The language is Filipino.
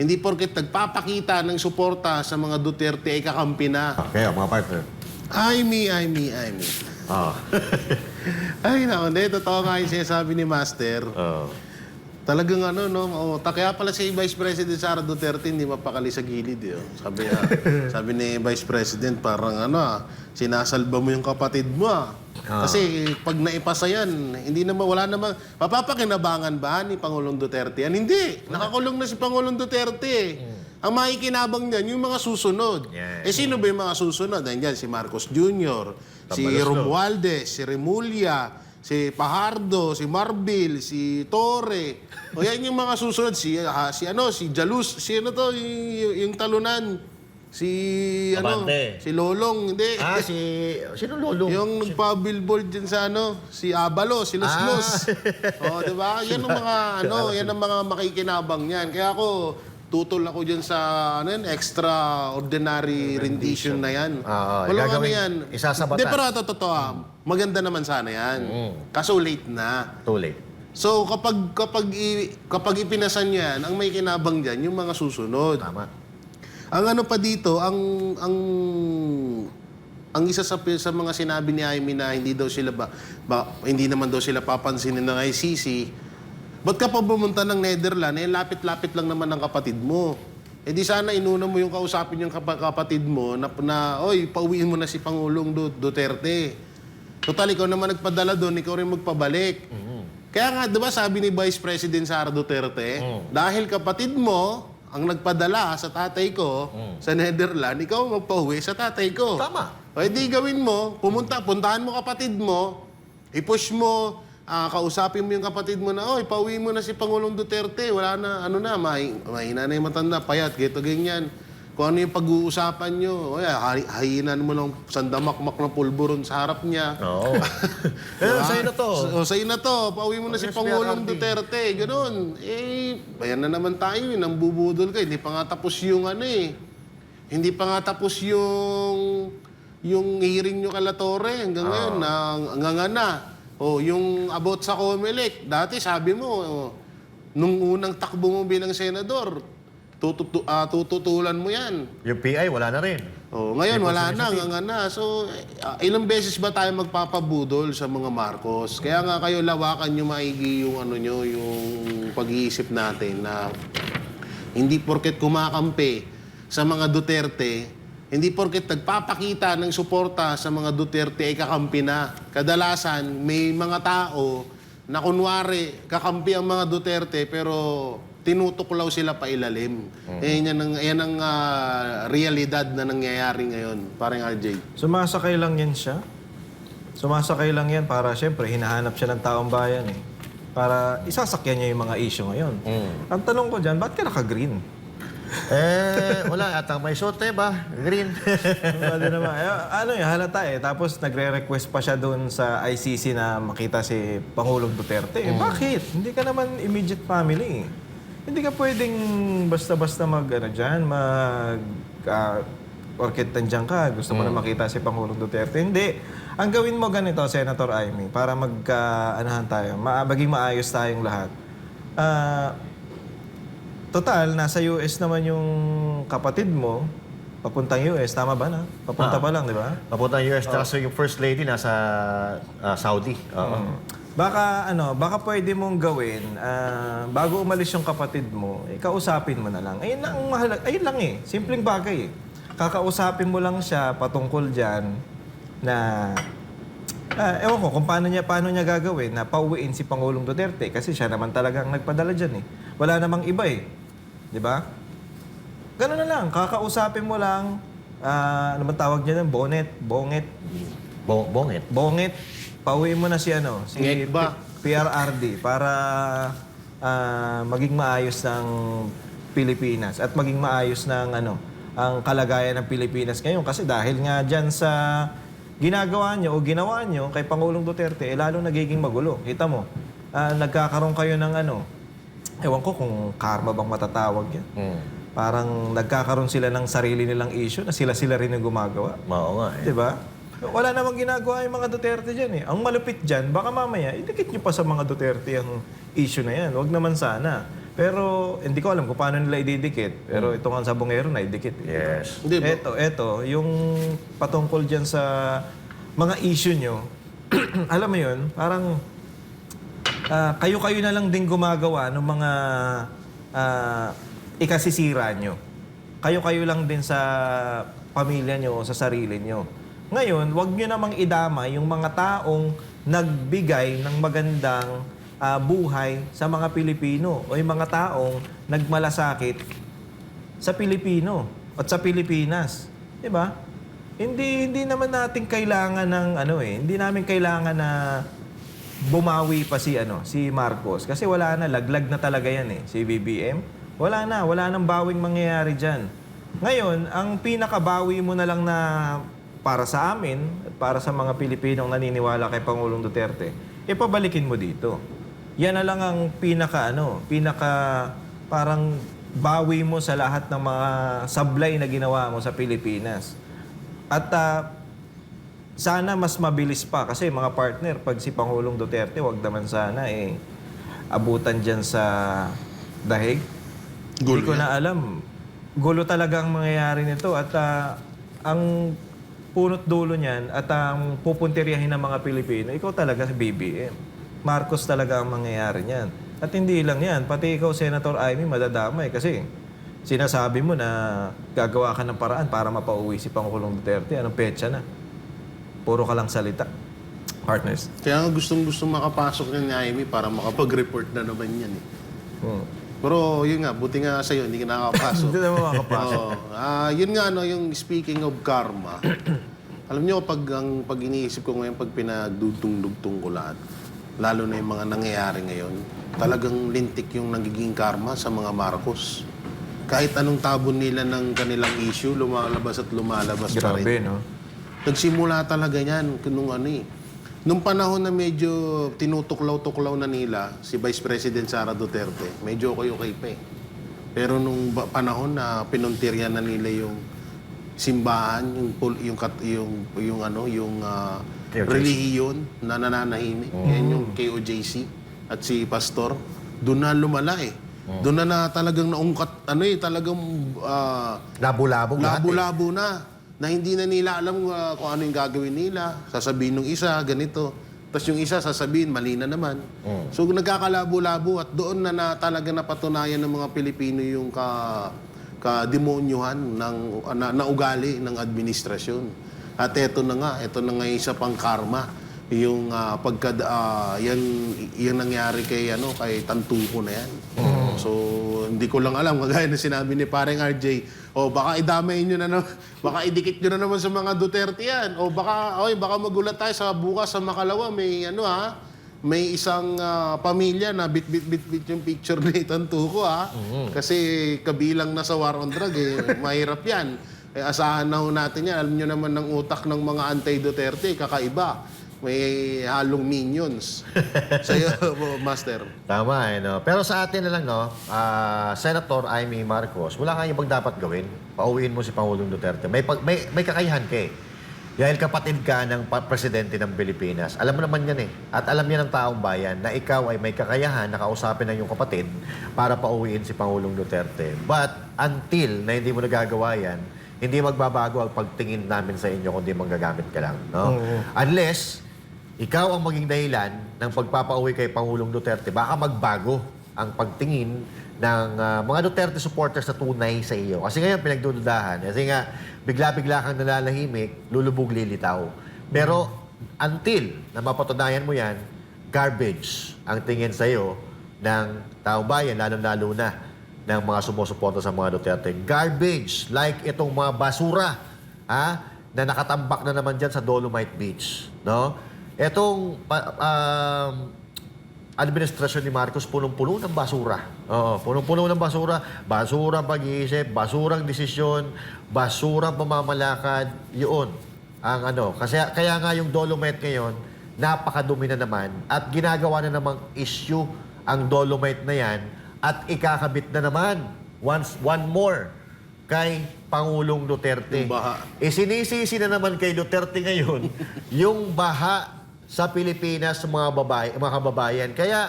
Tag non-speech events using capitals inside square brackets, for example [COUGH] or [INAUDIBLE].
Hindi porket nagpapakita ng suporta sa mga Duterte ay kakampi na. Kaya mga partner. Ay me, ay me, ay me. Ah. [LAUGHS] Ay, naku, hindi. Totoo nga yung sinasabi ni Master. Oh. Talagang ano, no? Oh, ta- kaya pala si Vice President Sara Duterte hindi mapakali sa gilid. Eh. oh. Sabi, niya, [LAUGHS] sabi ni Vice President, parang ano, ah, sinasalba mo yung kapatid mo. Ah. Kasi pag naipasa yan, hindi naman, wala naman, mapapakinabangan ba ni Pangulong Duterte yan? Hindi. Nakakulong na si Pangulong Duterte. Ang makikinabang niyan, yung mga susunod. Yan. Eh, sino ba yung mga susunod? Nandiyan, si Marcos Jr., si. Romualdez, si Remulla, si Pajardo, si Marbil, si Torre. O yan yung mga susunod. Si, ah, si ano, si Jalus, si ano to, yung, yung talunan. Si, ano, Abante. si Lolong, hindi. Ah, si... Sino lolo? Yung nagpa-billboard dyan sa ano, si Abalo, si Los Ah. Los. oh, di ba? Yan ang mga [LAUGHS] ano, yan ang mga makikinabang niyan. Kaya ako tutol ako diyan sa ano yan, extraordinary rendition na yan. Ah, ah, Walang ano gagawin- yan. isasabatan. Hindi, pero ito, totoo ah. Maganda naman sana yan. Kaso late na. Too late. So kapag kapag i, kapag ipinasan yan, ang may kinabang diyan yung mga susunod. Tama. Ang ano pa dito, ang ang ang isa sa sa mga sinabi ni Amy na hindi daw sila ba, ba hindi naman daw sila papansinin ng ICC. Ba't ka pa bumunta ng Netherlands? Eh, lapit-lapit lang naman ng kapatid mo. Eh di sana inuna mo yung kausapin yung kapa- kapatid mo na, na oy, pauwiin mo na si Pangulong Du- Duterte. Total, ikaw naman nagpadala doon, ikaw rin magpabalik. Kaya nga, di ba sabi ni Vice President Sara Duterte, dahil kapatid mo ang nagpadala sa tatay ko sa Netherlands, ikaw ang magpauwi sa tatay ko. Tama. O di gawin mo, pumunta, puntahan mo kapatid mo, i-push mo, ah, kausapin mo yung kapatid mo na, oy, pauwi mo na si Pangulong Duterte, wala na, ano na, mahi, mahina na yung matanda, payat, gito, ganyan. Kung ano yung pag-uusapan nyo, oy, hay- hayinan mo ng sandamakmak na pulburon sa harap niya. Oo. [LAUGHS] Eh, sa'yo na to. O, sa'yo na to. Pauwi mo na si Pangulong. Duterte. Ganun. Eh, bayan na naman tayo. Eh. Nambubudol ka. Hindi pa nga tapos yung ano eh. Hindi pa nga tapos yung yung hearing nyo kala Torre. Hanggang ngayon, na, hanggang nga na. O, yung about sa Comelec. Dati sabi mo, oh, nung unang takbo mo bilang senador, tututu, ah, tututulan mo yan. Yung PI, wala na rin. Oh, ngayon wala na, possibility. nga na. So, eh, ilang beses ba tayo magpapabudol sa mga Marcos? Kaya nga kayo lawakan nyo maigi yung ano nyo, yung pag-iisip natin na hindi porket kumakampi sa mga Duterte, hindi porket nagpapakita ng suporta sa mga Duterte ay kakampi na. Kadalasan, may mga tao na kunwari kakampi ang mga Duterte pero tinutuklaw sila pa ilalim. Eh, yan ang, yan ang ah, realidad na nangyayari ngayon, parang RJ. Sumasakay lang yan siya. Sumasakay lang yan para siyempre hinahanap siya ng taong bayan eh. Para isasakyan niya yung mga issue ngayon. Ang tanong ko dyan, ba't ka naka-green? Eh, wala. At ang may suot eh ba? Green. [LAUGHS] Pwede naman. Eh, ano yun, halata eh. Tapos nagre-request pa siya doon sa ICC na makita si Pangulong Duterte. Eh, bakit? Hindi ka naman immediate family eh. Hindi ka pwedeng basta-basta mag, ano dyan, mag... Uh, orkit nandiyan ka, gusto mo na makita si Pangulong Duterte. Hindi. Ang gawin mo ganito, Senator Amy, para magka-anahan tayo, ma- maging maayos tayong lahat. Ah... Total, nasa US naman yung kapatid mo, papuntang US, tama ba na? Papunta pa lang, di ba? Papunta ng US. Tapos yung first lady nasa ah, Saudi. Oo. Baka ano, baka pwede mong gawin ah, bago umalis yung kapatid mo, eh, kausapin mo na lang. Ayun lang ang mahalaga. Ayun lang eh. Simpleng bagay eh. Kakausapin mo lang siya patungkol diyan na Ah, ewan ko kung paano niya paano niya gagawin na pauwiin si Pangulong Duterte kasi siya naman talaga ang nagpadala diyan eh. Wala namang iba eh. 'Di ba? Ganun na lang, kakausapin mo lang ah, ano man tawag niya ng bonnet, bonget, Bo- bongit. Bongit, pauwi mo na si ano, si Ngek ba? P- PRRD para ah, maging maayos ng Pilipinas at maging maayos ng ano, ang kalagayan ng Pilipinas ngayon kasi dahil nga diyan sa ginagawa nyo o ginawa nyo kay Pangulong Duterte, eh, lalo nagiging magulo. Kita mo, ah, nagkakaroon kayo ng ano, ewan ko kung karma bang matatawag yan. Mm. Parang nagkakaroon sila ng sarili nilang issue na sila-sila rin yung gumagawa. Oo nga eh. Di ba? Wala namang ginagawa yung mga Duterte dyan eh. Ang malupit dyan, baka mamaya, idikit nyo pa sa mga Duterte ang issue na yan. Huwag naman sana. Pero hindi ko alam kung paano nila ididikit. Pero ito nga sa bungero na idikit. eh. Yes. Ba- Eto, eto, yung patungkol dyan sa mga issue nyo, [CLEARS THROAT] alam mo yun, parang ah, kayo-kayo na lang din gumagawa ng mga ah, ikasisira nyo. Kayo-kayo lang din sa pamilya nyo o sa sarili nyo. Ngayon, wag nyo namang idama yung mga taong nagbigay ng magandang ah, buhay sa mga Pilipino o yung mga taong nagmalasakit sa Pilipino at sa Pilipinas. 'Di ba? Hindi hindi naman natin kailangan ng ano eh, hindi namin kailangan na bumawi pa si ano, si Marcos kasi wala na laglag na talaga 'yan eh, si BBM. Wala na, wala nang bawing mangyayari diyan. Ngayon, ang pinakabawi mo na lang na para sa amin para sa mga Pilipinong naniniwala kay Pangulong Duterte, ipabalikin mo dito. Yan na lang ang pinaka ano, pinaka parang bawi mo sa lahat ng mga sablay na ginawa mo sa Pilipinas. At ah, sana mas mabilis pa kasi mga partner, pag si Pangulong Duterte, wag naman sana eh abutan dyan sa dahig. Hindi Gulo ko na alam. Gulo talaga ang mangyayari nito at ah, ang punot dulo niyan at ang pupuntiryahin ng mga Pilipino, ikaw talaga si BBM. Marcos talaga ang mangyayari niyan. At hindi lang yan, pati ikaw, Senator Amy, madadamay kasi sinasabi mo na gagawa ka ng paraan para mapauwi si Pangulong Duterte. Anong petsa na? Puro ka lang salita. Partners. Kaya nga gustong gusto makapasok ni Amy para makapag-report na naman yan eh. Hmm. Pero yun nga, buti nga sa'yo, hindi ka nakakapasok. [LAUGHS] Hindi naman makapasok. Oo. Ah, yun nga, no, yung speaking of karma, [CLEARS THROAT] alam nyo, pag, ang, pag iniisip ko ngayon, pag pinagdugtong-dugtong ko lahat, lalo na yung mga nangyayari ngayon, talagang lintik yung nagiging karma sa mga Marcos. Kahit anong tabon nila ng kanilang issue, lumalabas at lumalabas pa rin. Grabe, no? Nagsimula talaga yan nung ano eh. Nung panahon na medyo tinutuklaw-tuklaw na nila si Vice President Sara Duterte, medyo okay-okay pa eh. Pero nung panahon na pinuntirya na nila yung simbahan, yung pul- yung kat, yung yung ano, yung KOJC. relihiyon na nananahimik, yan yung KOJC at si pastor, doon na lumala eh. Doon na, na talagang naungkat ano eh, talagang Labo-labog lahat eh. Labo-labo na. Na hindi na nila alam uh, kung ano yung gagawin nila. Sasabihin ng isa, ganito. Tapos yung isa sasabihin, mali na naman. So nagkakalabo-labo at doon na, na talaga napatunayan ng mga Pilipino yung ka kademonyuhan ng na, na ugali ng administrasyon. At eto na nga, eto na nga yung isa pang karma. Yung ah, pagka ah, yan yan nangyari kay ano kay Tantuko na yan. So hindi ko lang alam [LAUGHS] kagaya na sinabi ni pareng RJ, o baka idamay niyo na naman, [LAUGHS] baka idikit niyo na naman sa mga Duterte yan. O baka oy, baka magulat tayo sa bukas sa Makalawa may ano ha, may isang ah, pamilya na bit bit bit bit yung picture [LAUGHS] ni Tantuko ha. Kasi kabilang na sa war on drug eh, mahirap yan. Eh, asahan na ho natin yan. Alam niyo naman ng utak ng mga anti-Duterte, kakaiba. May halong minions. [LAUGHS] Sa'yo, Master. Tama eh, no? Pero sa atin na lang, no? ah, Senator Amy Marcos, wala kang ibang dapat gawin. Pauwiin mo si Pangulong Duterte. May, pag- may, may kakayahan ka eh. Dahil kapatid ka ng pa- presidente ng Pilipinas. Alam mo naman yan eh. At alam niya ng taong bayan na ikaw ay may kakayahan na kausapin ng iyong kapatid para pauwiin si Pangulong Duterte. But until na hindi mo nagagawa yan, hindi magbabago ang pagtingin namin sa inyo kundi manggagamit ka lang. No? Unless ikaw ang maging dahilan ng pagpapauwi kay Pangulong Duterte, baka magbago ang pagtingin ng ah, mga Duterte supporters na tunay sa iyo. Kasi ngayon pinagdududahan. Kasi nga, bigla-bigla kang nalalahimik, lulubog lilitaw. Pero until na mapatunayan mo yan, garbage ang tingin sa iyo ng taong bayan, lalo-lalo na ng mga sumusuporta sa mga Duterte. Garbage, like itong mga basura, ha? na nakatambak na naman dyan sa Dolomite Beach. No? Etong um, administrasyon ni Marcos punong-puno ng basura. Oo, punong-puno ng basura. Basurang pag-iisip, basurang desisyon, basurang pamamalakad. Yun ang ano. Kasi kaya nga yung Dolomite ngayon, napakadumi na naman at ginagawa na namang issue ang Dolomite na yan at ikakabit na naman once one more kay Pangulong Duterte. Yung baha. E sinisisi na naman kay Duterte ngayon [LAUGHS] yung baha sa Pilipinas, mga babae, mga kababayan. Kaya